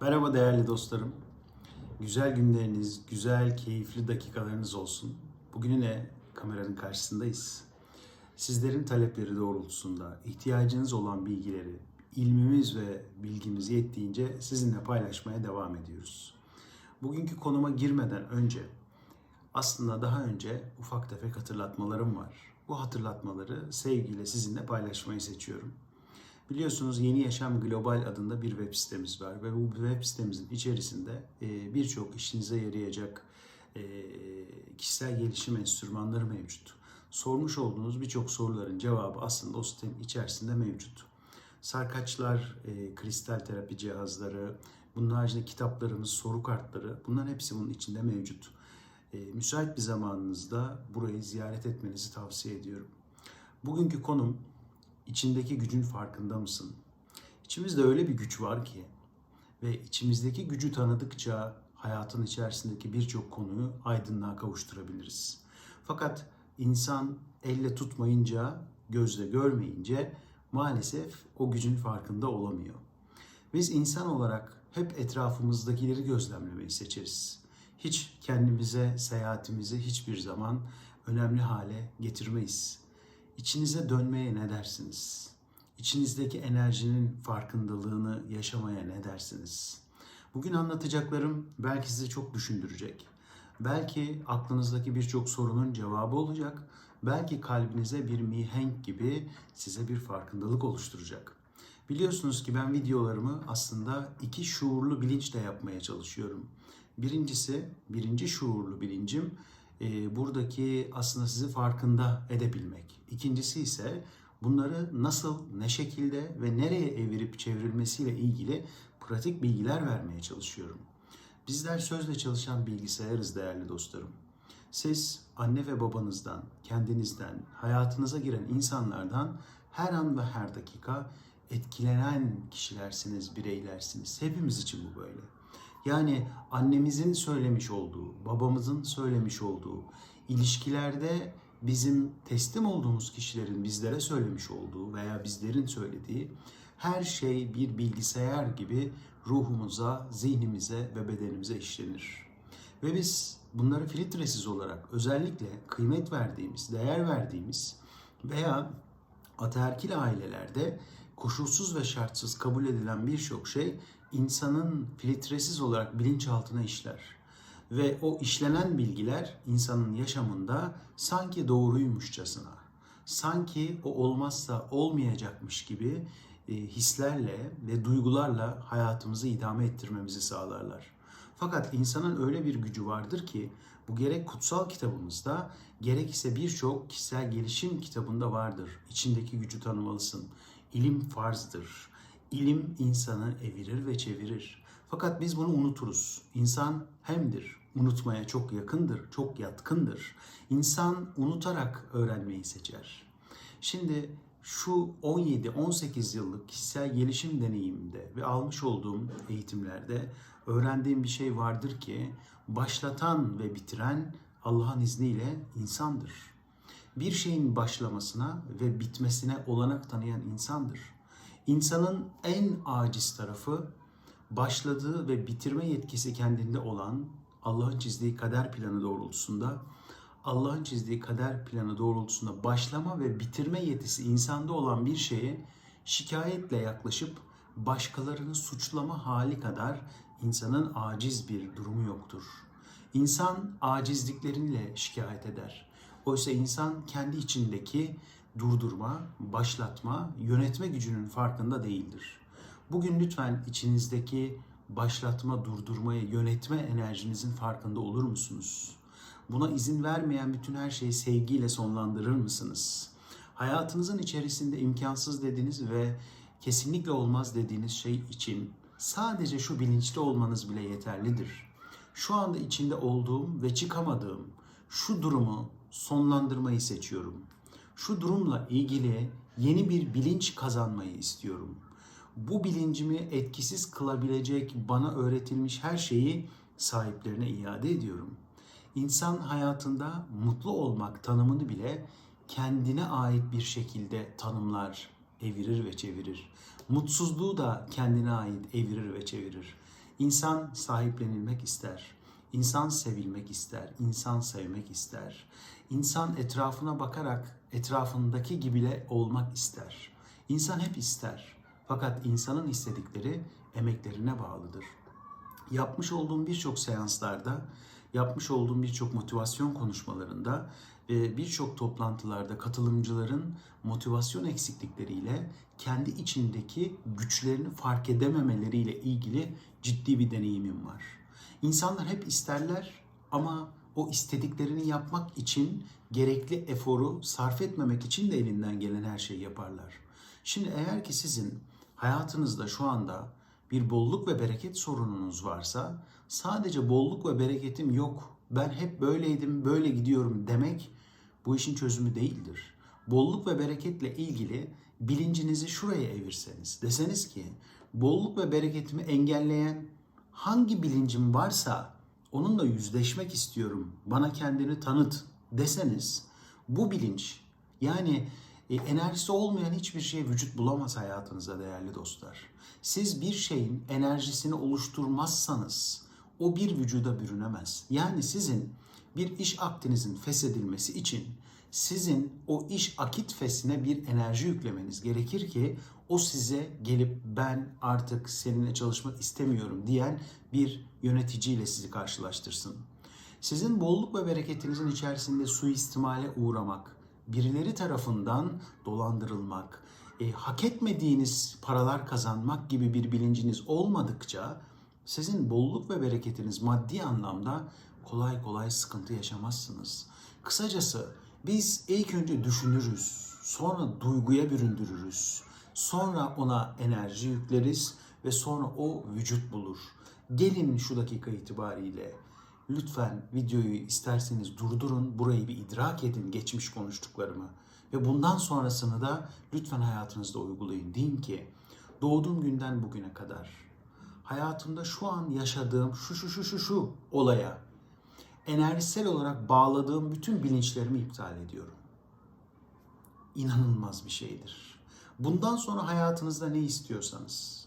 Merhaba değerli dostlarım. Güzel günleriniz, güzel, keyifli dakikalarınız olsun. Bugün yine kameranın karşısındayız. Sizlerin talepleri doğrultusunda ihtiyacınız olan bilgileri, ilmimiz ve bilgimiz yettiğince sizinle paylaşmaya devam ediyoruz. Bugünkü konuma girmeden önce aslında daha önce ufak tefek hatırlatmalarım var. Bu hatırlatmaları sevgiyle sizinle paylaşmayı seçiyorum. Biliyorsunuz Yeni Yaşam Global adında bir web sitemiz var ve bu web sitemizin içerisinde e, birçok işinize yarayacak e, kişisel gelişim enstrümanları mevcut. Sormuş olduğunuz birçok soruların cevabı aslında o sitenin içerisinde mevcut. Sarkaçlar, e, kristal terapi cihazları, bunun haricinde kitaplarımız, soru kartları bunların hepsi bunun içinde mevcut. Müsait bir zamanınızda burayı ziyaret etmenizi tavsiye ediyorum. Bugünkü konum içindeki gücün farkında mısın? İçimizde öyle bir güç var ki ve içimizdeki gücü tanıdıkça hayatın içerisindeki birçok konuyu aydınlığa kavuşturabiliriz. Fakat insan elle tutmayınca, gözle görmeyince maalesef o gücün farkında olamıyor. Biz insan olarak hep etrafımızdakileri gözlemlemeyi seçeriz. Hiç kendimize, seyahatimizi hiçbir zaman önemli hale getirmeyiz. İçinize dönmeye ne dersiniz? İçinizdeki enerjinin farkındalığını yaşamaya ne dersiniz? Bugün anlatacaklarım belki sizi çok düşündürecek. Belki aklınızdaki birçok sorunun cevabı olacak. Belki kalbinize bir mihenk gibi size bir farkındalık oluşturacak. Biliyorsunuz ki ben videolarımı aslında iki şuurlu bilinçle yapmaya çalışıyorum. Birincisi, birinci şuurlu bilincim e, buradaki aslında sizi farkında edebilmek. İkincisi ise bunları nasıl, ne şekilde ve nereye evirip çevrilmesiyle ilgili pratik bilgiler vermeye çalışıyorum. Bizler sözle çalışan bilgisayarız değerli dostlarım. Siz anne ve babanızdan, kendinizden, hayatınıza giren insanlardan her an ve her dakika etkilenen kişilersiniz, bireylersiniz. Hepimiz için bu böyle. Yani annemizin söylemiş olduğu, babamızın söylemiş olduğu, ilişkilerde bizim teslim olduğumuz kişilerin bizlere söylemiş olduğu veya bizlerin söylediği her şey bir bilgisayar gibi ruhumuza, zihnimize ve bedenimize işlenir. Ve biz bunları filtresiz olarak özellikle kıymet verdiğimiz, değer verdiğimiz veya ataerkil ailelerde koşulsuz ve şartsız kabul edilen birçok şey insanın filtresiz olarak bilinçaltına işler. Ve o işlenen bilgiler insanın yaşamında sanki doğruymuşçasına, sanki o olmazsa olmayacakmış gibi e, hislerle ve duygularla hayatımızı idame ettirmemizi sağlarlar. Fakat insanın öyle bir gücü vardır ki bu gerek kutsal kitabımızda gerekse birçok kişisel gelişim kitabında vardır. İçindeki gücü tanımalısın. İlim farzdır. İlim insanı evirir ve çevirir. Fakat biz bunu unuturuz. İnsan hemdir, unutmaya çok yakındır, çok yatkındır. İnsan unutarak öğrenmeyi seçer. Şimdi şu 17-18 yıllık kişisel gelişim deneyiminde ve almış olduğum eğitimlerde öğrendiğim bir şey vardır ki başlatan ve bitiren Allah'ın izniyle insandır. Bir şeyin başlamasına ve bitmesine olanak tanıyan insandır. İnsanın en aciz tarafı başladığı ve bitirme yetkisi kendinde olan Allah'ın çizdiği kader planı doğrultusunda Allah'ın çizdiği kader planı doğrultusunda başlama ve bitirme yetisi insanda olan bir şeye şikayetle yaklaşıp başkalarını suçlama hali kadar insanın aciz bir durumu yoktur. İnsan acizlikleriyle şikayet eder. Oysa insan kendi içindeki durdurma, başlatma, yönetme gücünün farkında değildir. Bugün lütfen içinizdeki başlatma, durdurmaya, yönetme enerjinizin farkında olur musunuz? Buna izin vermeyen bütün her şeyi sevgiyle sonlandırır mısınız? Hayatınızın içerisinde imkansız dediğiniz ve kesinlikle olmaz dediğiniz şey için sadece şu bilinçli olmanız bile yeterlidir. Şu anda içinde olduğum ve çıkamadığım şu durumu sonlandırmayı seçiyorum. Şu durumla ilgili yeni bir bilinç kazanmayı istiyorum. Bu bilincimi etkisiz kılabilecek bana öğretilmiş her şeyi sahiplerine iade ediyorum. İnsan hayatında mutlu olmak tanımını bile kendine ait bir şekilde tanımlar, evirir ve çevirir. Mutsuzluğu da kendine ait evirir ve çevirir. İnsan sahiplenilmek ister. İnsan sevilmek ister. İnsan sevmek ister. İnsan etrafına bakarak etrafındaki gibiyle olmak ister. İnsan hep ister. Fakat insanın istedikleri emeklerine bağlıdır. Yapmış olduğum birçok seanslarda, yapmış olduğum birçok motivasyon konuşmalarında ve birçok toplantılarda katılımcıların motivasyon eksiklikleriyle kendi içindeki güçlerini fark edememeleriyle ilgili ciddi bir deneyimim var. İnsanlar hep isterler ama o istediklerini yapmak için gerekli eforu sarf etmemek için de elinden gelen her şeyi yaparlar. Şimdi eğer ki sizin hayatınızda şu anda bir bolluk ve bereket sorununuz varsa sadece bolluk ve bereketim yok. Ben hep böyleydim, böyle gidiyorum demek bu işin çözümü değildir. Bolluk ve bereketle ilgili bilincinizi şuraya evirseniz, deseniz ki bolluk ve bereketimi engelleyen hangi bilincim varsa onunla yüzleşmek istiyorum. Bana kendini tanıt deseniz bu bilinç yani e, enerjisi olmayan hiçbir şey vücut bulamaz hayatınızda değerli dostlar. Siz bir şeyin enerjisini oluşturmazsanız o bir vücuda bürünemez. Yani sizin bir iş akdinizin feshedilmesi için sizin o iş akit fesine bir enerji yüklemeniz gerekir ki o size gelip ben artık seninle çalışmak istemiyorum diyen bir yöneticiyle sizi karşılaştırsın. Sizin bolluk ve bereketinizin içerisinde suistimale uğramak, birileri tarafından dolandırılmak, e, hak etmediğiniz paralar kazanmak gibi bir bilinciniz olmadıkça sizin bolluk ve bereketiniz maddi anlamda kolay kolay sıkıntı yaşamazsınız. Kısacası biz ilk önce düşünürüz, sonra duyguya büründürürüz, sonra ona enerji yükleriz ve sonra o vücut bulur. Gelin şu dakika itibariyle lütfen videoyu isterseniz durdurun, burayı bir idrak edin geçmiş konuştuklarımı. Ve bundan sonrasını da lütfen hayatınızda uygulayın. Deyin ki doğduğum günden bugüne kadar hayatımda şu an yaşadığım şu şu şu şu şu olaya enerjisel olarak bağladığım bütün bilinçlerimi iptal ediyorum. İnanılmaz bir şeydir. Bundan sonra hayatınızda ne istiyorsanız,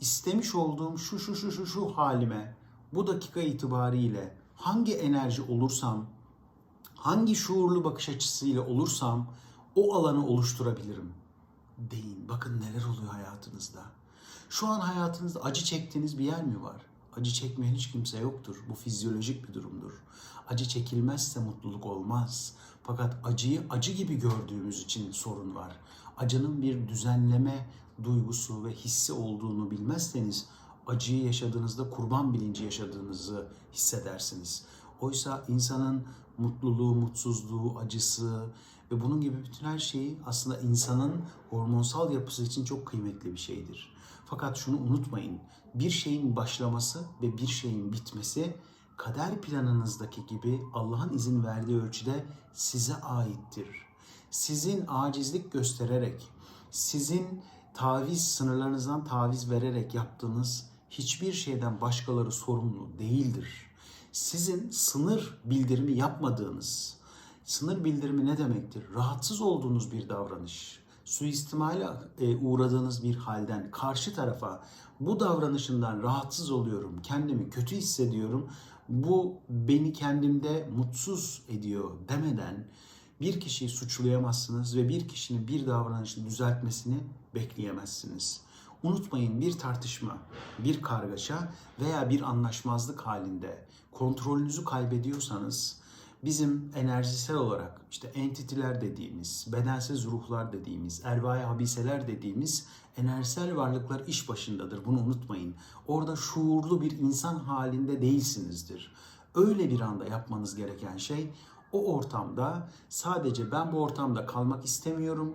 istemiş olduğum şu şu şu şu şu halime bu dakika itibariyle hangi enerji olursam, hangi şuurlu bakış açısıyla olursam o alanı oluşturabilirim. Deyin. Bakın neler oluyor hayatınızda. Şu an hayatınızda acı çektiğiniz bir yer mi var? Acı çekmeyen hiç kimse yoktur. Bu fizyolojik bir durumdur. Acı çekilmezse mutluluk olmaz. Fakat acıyı acı gibi gördüğümüz için sorun var. Acının bir düzenleme duygusu ve hissi olduğunu bilmezseniz acıyı yaşadığınızda kurban bilinci yaşadığınızı hissedersiniz. Oysa insanın mutluluğu, mutsuzluğu, acısı ve bunun gibi bütün her şeyi aslında insanın hormonsal yapısı için çok kıymetli bir şeydir. Fakat şunu unutmayın. Bir şeyin başlaması ve bir şeyin bitmesi kader planınızdaki gibi Allah'ın izin verdiği ölçüde size aittir. Sizin acizlik göstererek, sizin taviz sınırlarınızdan taviz vererek yaptığınız hiçbir şeyden başkaları sorumlu değildir. Sizin sınır bildirimi yapmadığınız, sınır bildirimi ne demektir? Rahatsız olduğunuz bir davranış, suistimale e, uğradığınız bir halden karşı tarafa bu davranışından rahatsız oluyorum, kendimi kötü hissediyorum, bu beni kendimde mutsuz ediyor demeden bir kişiyi suçlayamazsınız ve bir kişinin bir davranışını düzeltmesini bekleyemezsiniz. Unutmayın bir tartışma, bir kargaşa veya bir anlaşmazlık halinde kontrolünüzü kaybediyorsanız bizim enerjisel olarak işte entitiler dediğimiz, bedensiz ruhlar dediğimiz, ervai habiseler dediğimiz enerjisel varlıklar iş başındadır. Bunu unutmayın. Orada şuurlu bir insan halinde değilsinizdir. Öyle bir anda yapmanız gereken şey o ortamda sadece ben bu ortamda kalmak istemiyorum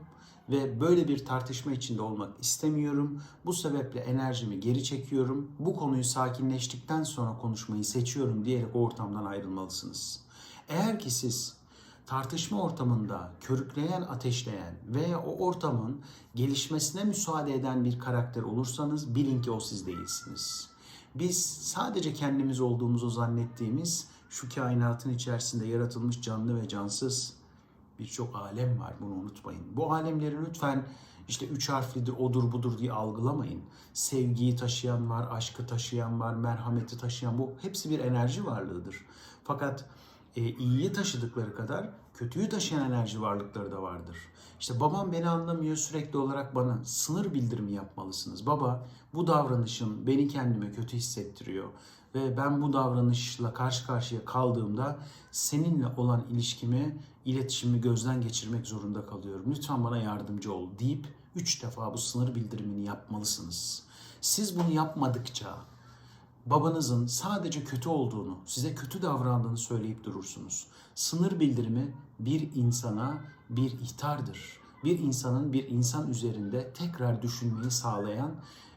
ve böyle bir tartışma içinde olmak istemiyorum. Bu sebeple enerjimi geri çekiyorum. Bu konuyu sakinleştikten sonra konuşmayı seçiyorum diyerek o ortamdan ayrılmalısınız. Eğer ki siz tartışma ortamında körükleyen, ateşleyen veya o ortamın gelişmesine müsaade eden bir karakter olursanız bilin ki o siz değilsiniz. Biz sadece kendimiz olduğumuzu zannettiğimiz şu kainatın içerisinde yaratılmış canlı ve cansız birçok alem var bunu unutmayın. Bu alemleri lütfen işte üç harflidir, odur budur diye algılamayın. Sevgiyi taşıyan var, aşkı taşıyan var, merhameti taşıyan bu hepsi bir enerji varlığıdır. Fakat e, iyiyi taşıdıkları kadar kötüyü taşıyan enerji varlıkları da vardır. İşte babam beni anlamıyor sürekli olarak bana sınır bildirimi yapmalısınız. Baba bu davranışın beni kendime kötü hissettiriyor ve ben bu davranışla karşı karşıya kaldığımda seninle olan ilişkimi, iletişimimi gözden geçirmek zorunda kalıyorum. Lütfen bana yardımcı ol deyip üç defa bu sınır bildirimini yapmalısınız. Siz bunu yapmadıkça babanızın sadece kötü olduğunu, size kötü davrandığını söyleyip durursunuz. Sınır bildirimi bir insana bir ihtardır. Bir insanın bir insan üzerinde tekrar düşünmeyi sağlayan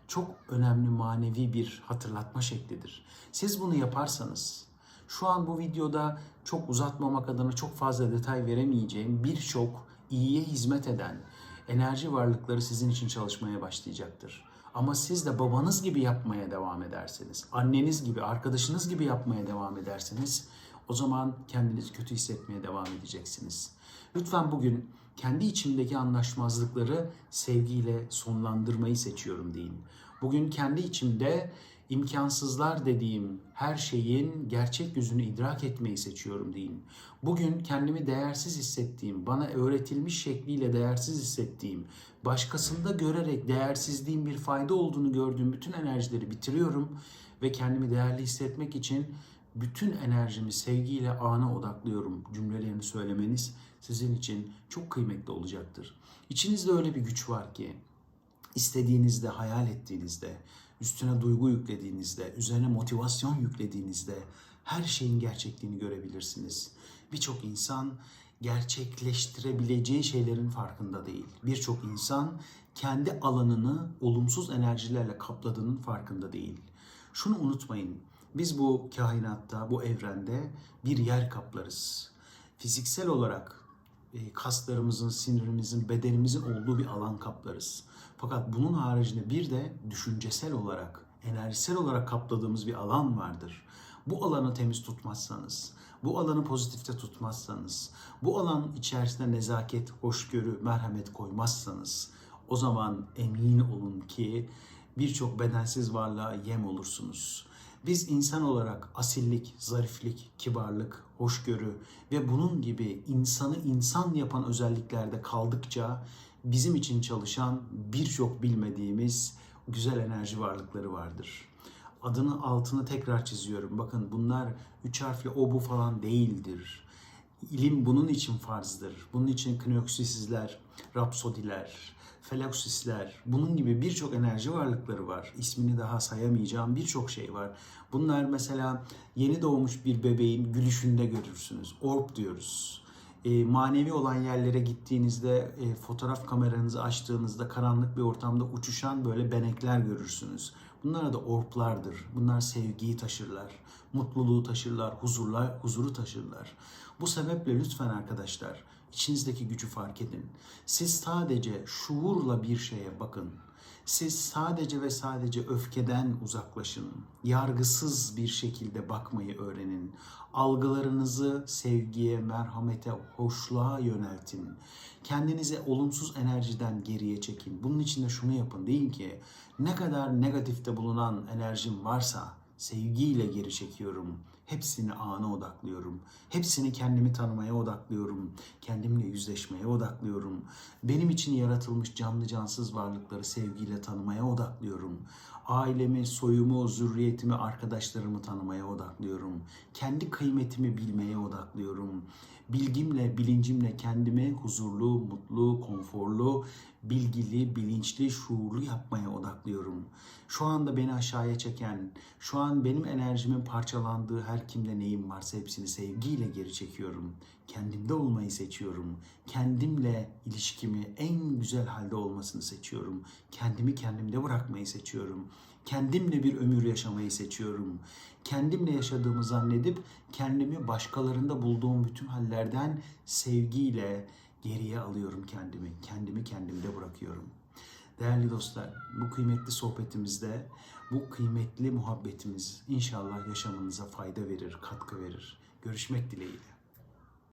çok önemli manevi bir hatırlatma şeklidir. Siz bunu yaparsanız şu an bu videoda çok uzatmamak adına çok fazla detay veremeyeceğim birçok iyiye hizmet eden enerji varlıkları sizin için çalışmaya başlayacaktır. Ama siz de babanız gibi yapmaya devam ederseniz, anneniz gibi, arkadaşınız gibi yapmaya devam ederseniz o zaman kendinizi kötü hissetmeye devam edeceksiniz. Lütfen bugün kendi içimdeki anlaşmazlıkları sevgiyle sonlandırmayı seçiyorum deyin. Bugün kendi içimde imkansızlar dediğim her şeyin gerçek yüzünü idrak etmeyi seçiyorum deyin. Bugün kendimi değersiz hissettiğim, bana öğretilmiş şekliyle değersiz hissettiğim, başkasında görerek değersizliğin bir fayda olduğunu gördüğüm bütün enerjileri bitiriyorum ve kendimi değerli hissetmek için bütün enerjimi sevgiyle ana odaklıyorum cümlelerini söylemeniz sizin için çok kıymetli olacaktır. İçinizde öyle bir güç var ki istediğinizde, hayal ettiğinizde, üstüne duygu yüklediğinizde, üzerine motivasyon yüklediğinizde her şeyin gerçekliğini görebilirsiniz. Birçok insan gerçekleştirebileceği şeylerin farkında değil. Birçok insan kendi alanını olumsuz enerjilerle kapladığının farkında değil. Şunu unutmayın. Biz bu kainatta, bu evrende bir yer kaplarız. Fiziksel olarak kaslarımızın, sinirimizin, bedenimizin olduğu bir alan kaplarız. Fakat bunun haricinde bir de düşüncesel olarak, enerjisel olarak kapladığımız bir alan vardır. Bu alanı temiz tutmazsanız, bu alanı pozitifte tutmazsanız, bu alan içerisinde nezaket, hoşgörü, merhamet koymazsanız o zaman emin olun ki birçok bedensiz varlığa yem olursunuz. Biz insan olarak asillik, zariflik, kibarlık, hoşgörü ve bunun gibi insanı insan yapan özelliklerde kaldıkça bizim için çalışan birçok bilmediğimiz güzel enerji varlıkları vardır. Adını altını tekrar çiziyorum. Bakın bunlar üç harfli o bu falan değildir. İlim bunun için farzdır. Bunun için knöksisizler, rapsodiler, felaksisler, bunun gibi birçok enerji varlıkları var. İsmini daha sayamayacağım birçok şey var. Bunlar mesela yeni doğmuş bir bebeğin gülüşünde görürsünüz. Orb diyoruz. E, manevi olan yerlere gittiğinizde e, fotoğraf kameranızı açtığınızda karanlık bir ortamda uçuşan böyle benekler görürsünüz. Bunlar da orplardır. Bunlar sevgiyi taşırlar, mutluluğu taşırlar, huzurlar, huzuru taşırlar. Bu sebeple lütfen arkadaşlar içinizdeki gücü fark edin. Siz sadece şuurla bir şeye bakın. Siz sadece ve sadece öfkeden uzaklaşın. Yargısız bir şekilde bakmayı öğrenin. Algılarınızı sevgiye, merhamete, hoşluğa yöneltin. Kendinize olumsuz enerjiden geriye çekin. Bunun için de şunu yapın. Deyin ki ne kadar negatifte bulunan enerjim varsa sevgiyle geri çekiyorum. Hepsini ana odaklıyorum. Hepsini kendimi tanımaya odaklıyorum. Kendimle yüzleşmeye odaklıyorum. Benim için yaratılmış canlı cansız varlıkları sevgiyle tanımaya odaklıyorum. Ailemi, soyumu, zürriyetimi, arkadaşlarımı tanımaya odaklıyorum. Kendi kıymetimi bilmeye odaklıyorum. Bilgimle, bilincimle kendimi huzurlu, mutlu, konforlu, bilgili, bilinçli, şuurlu yapmaya odaklıyorum. Şu anda beni aşağıya çeken, şu an benim enerjimin parçalandığı her kimde neyim varsa hepsini sevgiyle geri çekiyorum. Kendimde olmayı seçiyorum. Kendimle ilişkimi en güzel halde olmasını seçiyorum. Kendimi kendimde bırakmayı seçiyorum. Kendimle bir ömür yaşamayı seçiyorum. Kendimle yaşadığımı zannedip kendimi başkalarında bulduğum bütün hallerden sevgiyle geriye alıyorum kendimi. Kendimi kendimde bırakıyorum. Değerli dostlar, bu kıymetli sohbetimizde, bu kıymetli muhabbetimiz inşallah yaşamınıza fayda verir, katkı verir. Görüşmek dileğiyle.